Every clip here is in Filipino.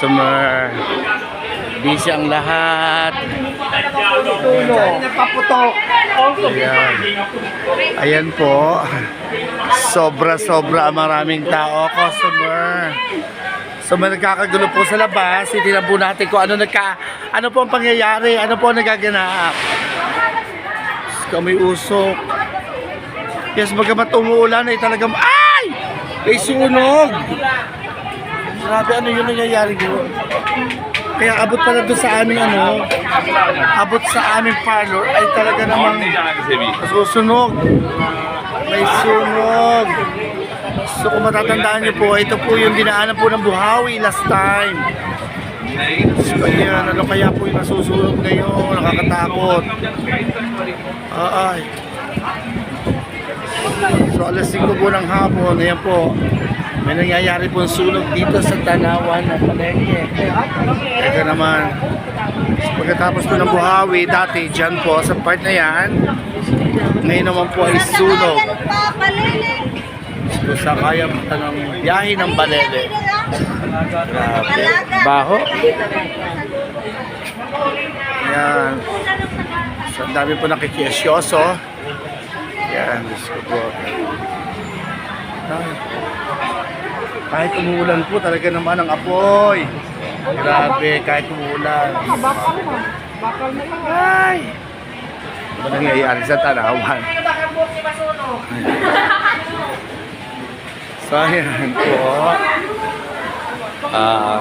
Customer. Busy ang lahat. Napaputok. Ayan. Ayan po. Sobra-sobra maraming tao, customer. So may nagkakagulo po sa labas. Titignan po natin kung ano nagka ano po ang pangyayari, ano po ang nagaganap. Kami usok. Yes, bagamat umuulan ay talagang ay! May sunog! Grabe, ano yun nangyayari doon? Kaya abot pala doon sa aming ano, abot sa aming parlor ay talaga namang susunog. May sunog. So kung matatandaan niyo po, ito po yung dinaanan po ng Buhawi last time. So ayan, ano kaya po yung nasusunog ngayon, nakakatakot. Ah, Ay. So alas 5 po ng hapon, ayan po. May nangyayari po sunog dito sa Tanawan na Palengke. Ito naman. Pagkatapos po ng Buhawi, dati dyan po sa part na yan, ngayon naman po ay sunog. Kung sa kaya mata ng biyahe ng Balele. Grabe. Baho. Yan. So, ang dami po nakikiyasyoso. Yan, Diyos ko po. Ay. Kahit umuulan po, talaga naman ang apoy. Grabe, kahit umuulan. Bakal mo. Bakal mo lang. Ay! Ano nangyayari sa tanawan? so, ayan po. Ah,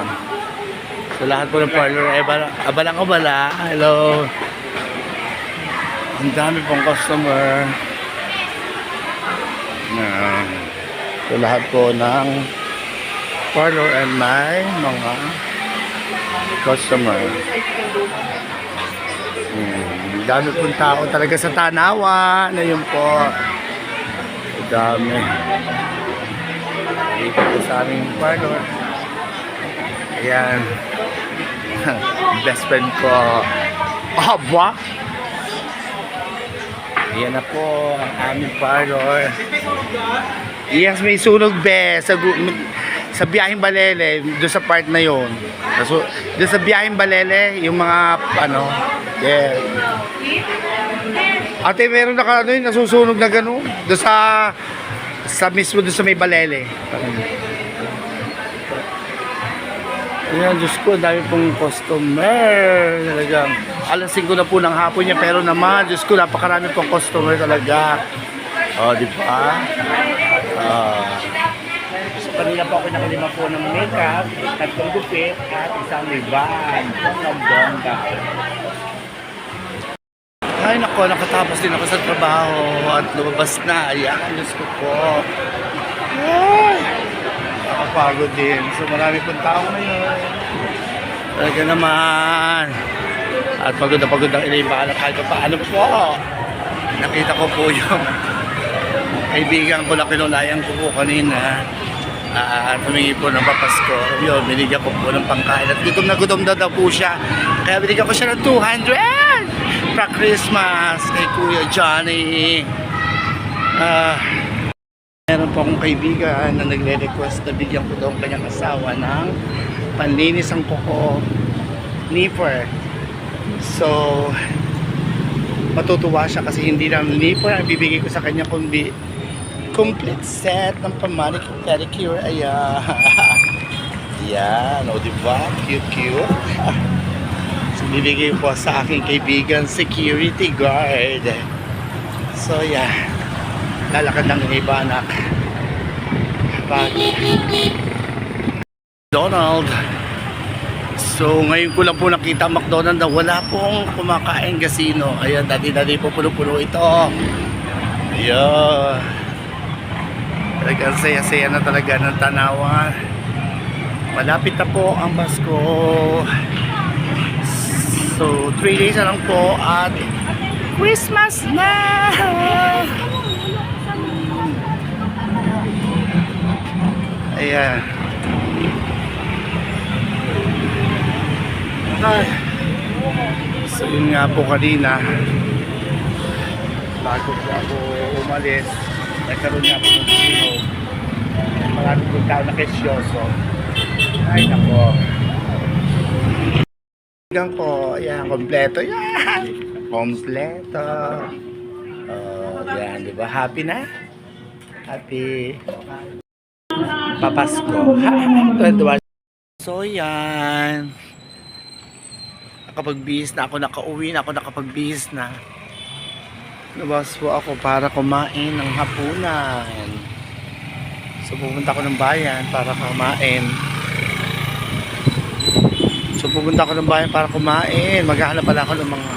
sa lahat po ng parlor, eh, abala- abalang abala. Hello. Ang dami pong customer. Yan. Sa lahat po ng parlor and may mga customer. Hmm, dami pong tao talaga sa Tanawa. Na yun po. Dami. Dito po sa aming parlor. Ayan. Best friend ko. Aba! Ayan na po ang aming parlor. Yes, may sunog be sa sa biyaheng Balele, doon sa part na yon. So, doon sa biyaheng Balele, yung mga ano, yeah. Ate, meron na ka ano yun, nasusunog na gano'n. Doon sa sa mismo doon sa may Balele. Ayan, Diyos ko, dami pong customer. Talagang, alas 5 na po ng hapon niya, pero naman, Diyos ko, napakarami pong customer talaga. O, oh, di ba? Ah. Kanina po ako nakalima po ng makeup, tatlong gupit, at isang ribbon. Bongga-bongga. Ay, nako, nakatapos din ako sa trabaho at lumabas na. Ayan, Diyos ko po. Ay, nakapagod din. So, marami pong tao ngayon. Talaga naman. At pagod na pagod ang inibalan kahit pa paano po. Nakita ko po yung kaibigan ko na kinulayan ko po kanina. At humingi po ng papasko. Yun, binigyan ko po ng pangkain. At gutom na gutom na daw po siya. Kaya binigyan ko siya ng 200 para Christmas kay Kuya Johnny. Ah, meron po akong kaibigan na nagre-request na bigyan ko daw ang kanyang asawa ng panlinis ang kuko nipper. So, matutuwa siya kasi hindi lang nipper ang bibigay ko sa kanya kundi complete set ng pamanicure pedicure. Ayan. Yan. O, diba? Cute, cute. so, bibigay po sa aking kaibigan security guard. So, yeah. Lalakad ng iba, anak. Donald. So, ngayon ko lang po nakita ang McDonald na wala pong kumakain casino. Ayan, dati-dati po puno-puno ito. Ayan. Talagang saya-saya na talaga ng tanawan. Malapit na po ang Pasko. So, 3 days na lang po at Christmas na! Ayan. Ay. So yun nga po kanina bago po ako umalis nagkaroon nga po ng sino marami po tao na kesyoso Ay, nako. Hanggang ko, yan, kompleto yan. Kompleto. Oh, yan, di ba? Happy na? Happy. Papasko. Ha, So, yan. Nakapagbihis na ako, nakauwi na ako, nakapagbihis na. Labas po ako para kumain ng hapunan. So pupunta ako ng bayan para kumain. So pupunta ako ng bayan para kumain. Maghahanap pala ako ng mga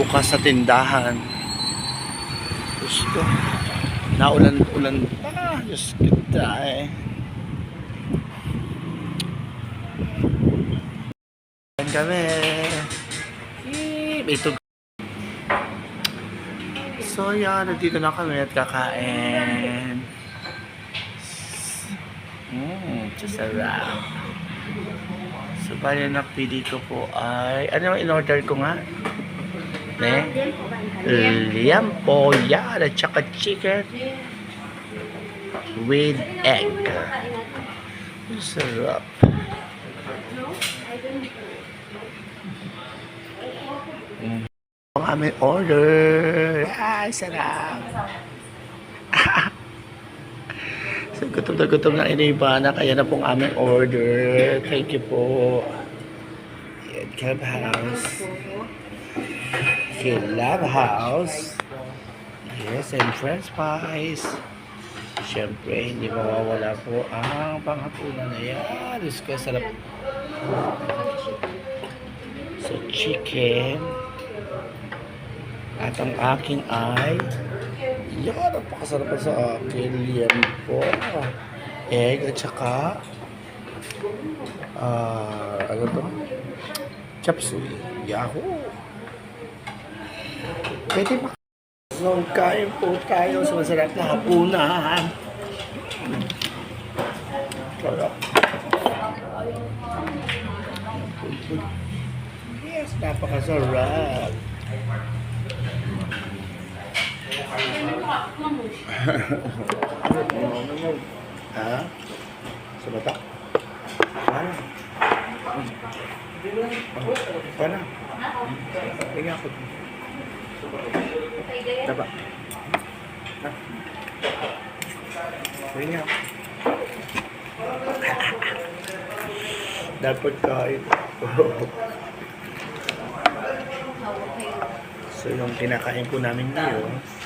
bukas sa tindahan. Ko. Naulan-ulan pa. Diyos kita eh. Kami. Tug- So yan, nandito na kami at kakain. Mmm, sarap. So, bali na pili ko po ay, ano in-order ko nga? Ne? Liampo, yan, at saka chicken with egg. Sarap. Mm. Aming order. Ay, sarap. So, gutom na gutom na iniba na kaya na pong aming order. Thank you po. Yan, Clubhouse. Clubhouse. Yes, and french fries. Siyempre, hindi mawawala po ang panghapunan na yan. Diyos ko, sarap. So, chicken. At ang aking ay yan, napakasarap pa sa akin. Yan po. Egg at saka ah, ano to? Chop suey. Yahoo! Pwede ba? So, kain po tayo sa masarap na hapunan. Sarap. Yes, napakasarap. Ha? Sa bata? Paano? Paano? Tingnan ako. Daba. Ha? Tingnan ako. Dapat kain. so yung kinakain po namin ngayon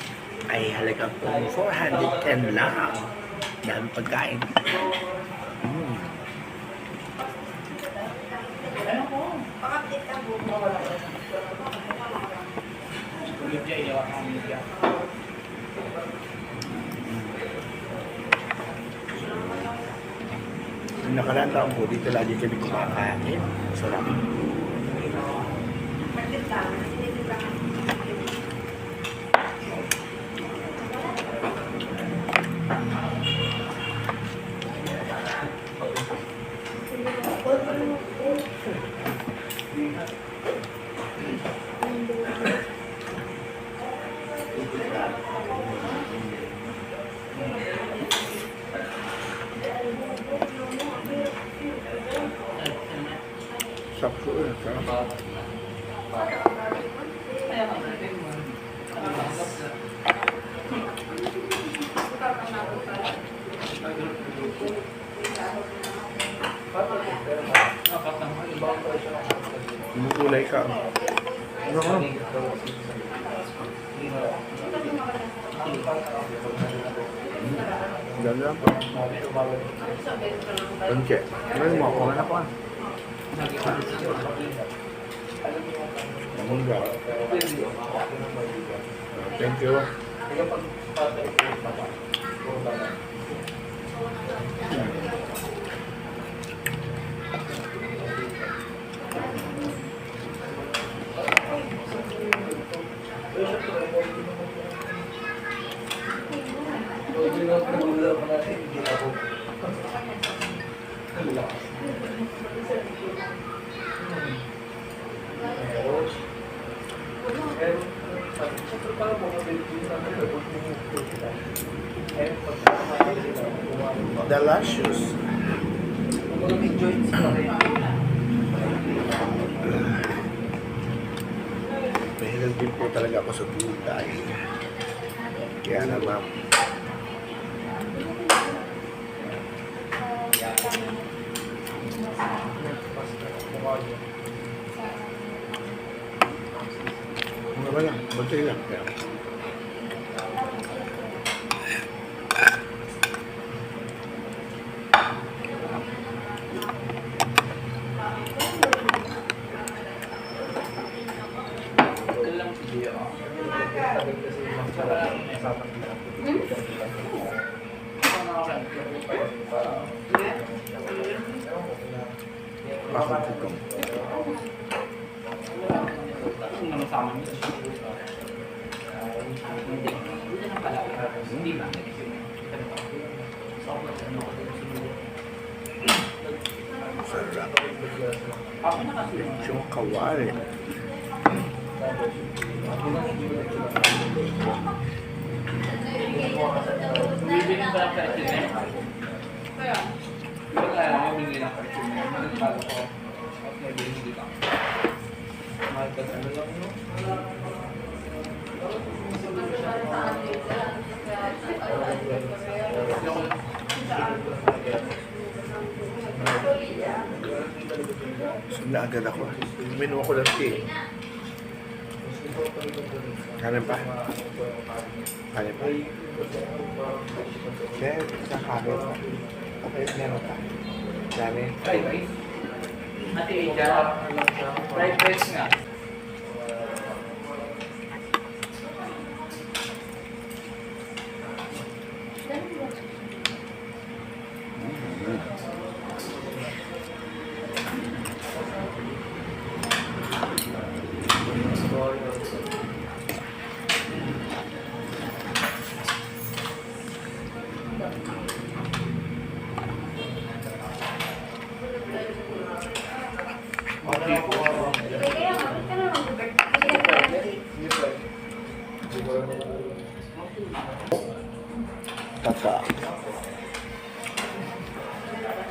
ay halaga po 410 lang. Dami pagkain. Mm. Yung nakaraan taon po, dito lagi kami kumakain. Sarap. Sarap Kumukulay ka. Ano ka? Ganda pa. Panche. Ano mo ako? Ano pa? Mangga. Thank you. Delicious. Mahilig din po talaga ako sa gulay. Kaya naman, ano ba lang, bantay lang. Kaya, bakit ito? Sarap. Yung kawali. Bibili pa lang sa akin eh. Kaya, Wala, mabili lang sa Nagkalo ko. At nabili hindi ka. Mahal ka ano lang no? Sunda agad ako. Minum ako ng tea. Kanin pa? Kanin pa? Kaya, sa kanin pa. Okay, meron pa. Dami. Fried rice. Ate Ija, fried rice nga.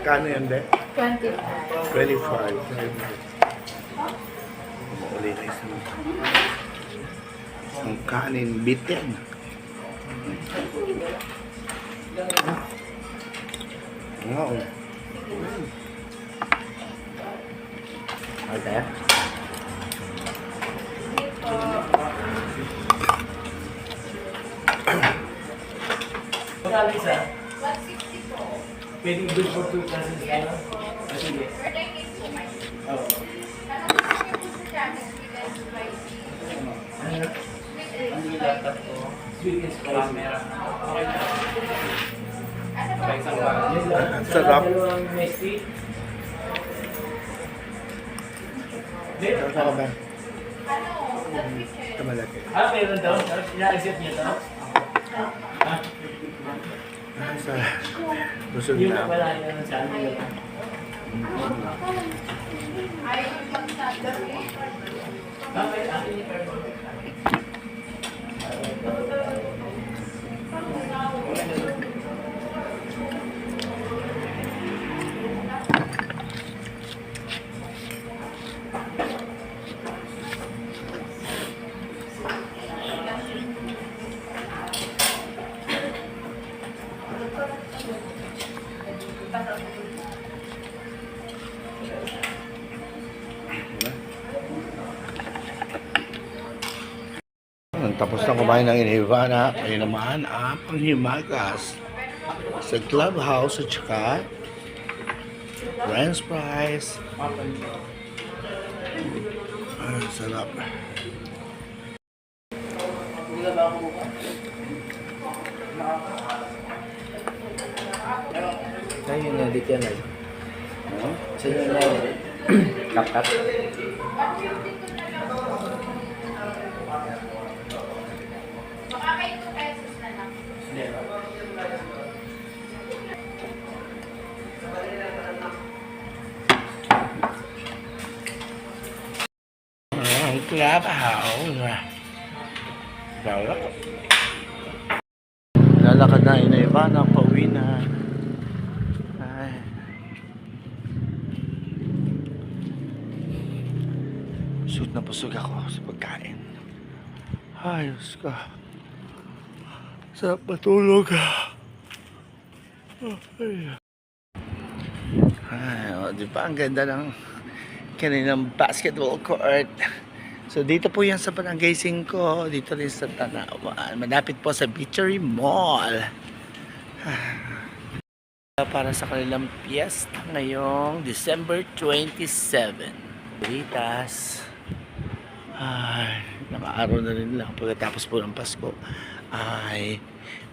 Kano yan, de? 25. 25. Uli na isang. Ang kanin bitin. Nga oh. Okay. Magkano isa? Pwede good for two classes na lang? Ah, Sige. Oo. Ano? Hindi laptop ko. Sweet and spicy. Camera. Okay na. Okay, isang ba? Ang sarap. Dalawang nesty. Hindi. Saan ka ba? Ito malaki. Ah, meron daw. Ina-accept niya? Ha? Ah, sa busog na. wala niya ng channel. Okay, akin yung perfect. Tapos na kumain ng inivana, kayo naman ang panghimagas sa clubhouse at saka french fries. Ay, sarap. Hindi na ba ako bukas? Kaya yun na dito yan ay. Sa inyo na yun. Kapkat. Clubhouse. Sarap. Lalakad na inivana, pauwi na. Ay. Na busog ako sa pagkain. Ayos ka. Sarap matulog. Ay. Ay, oh, di ba? Ang ganda ng kanilang basketball court. So, dito po yan sa Barangay 5. Dito rin sa Tanawan. Malapit po sa Beachery Mall. Para sa kanilang piyesta ngayong December 27. Ritas. Ay, nakaaraw na rin lang pagkatapos po ng Pasko ay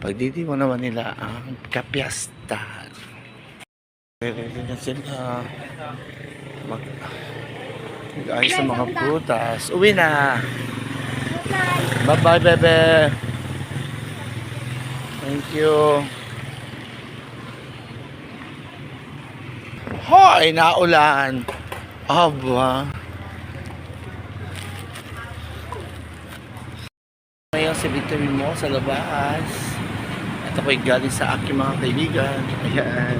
pagditimo naman nila ang kapiyastahan. Pwede sila mag mag-ayos sa mga prutas. Uwi na! Bye-bye, bebe! Thank you! Hoy! Naulan! Aba! Sa Victory Mall sa labas. At ako'y galing sa aking mga kaibigan. Ayan.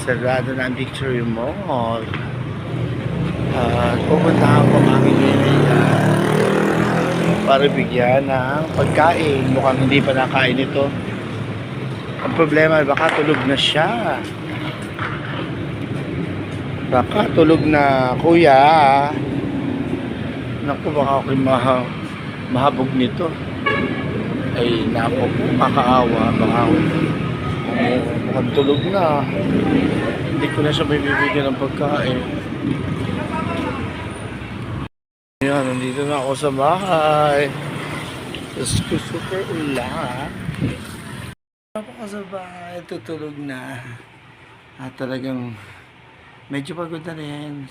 Sarado na ang Victory Mall. At pupuntahan ko ang aking kaibigan para bigyan ng pagkain. Mukhang hindi pa nakain ito. Ang problema, baka tulog na siya. Baka tulog na, kuya. Naku, baka ako'y maha, mahabog nito. Ay, naku po, kakaawa. Baka mukhang tulog na. Hindi ko na siya may bibigyan ng pagkain. Ayan, nandito na ako sa bahay. Tapos ko super ulan. Ako sa bahay, tutulog na. At talagang medyo pagod na rin.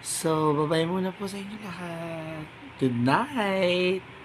So, babay muna po sa inyo lahat. Good night!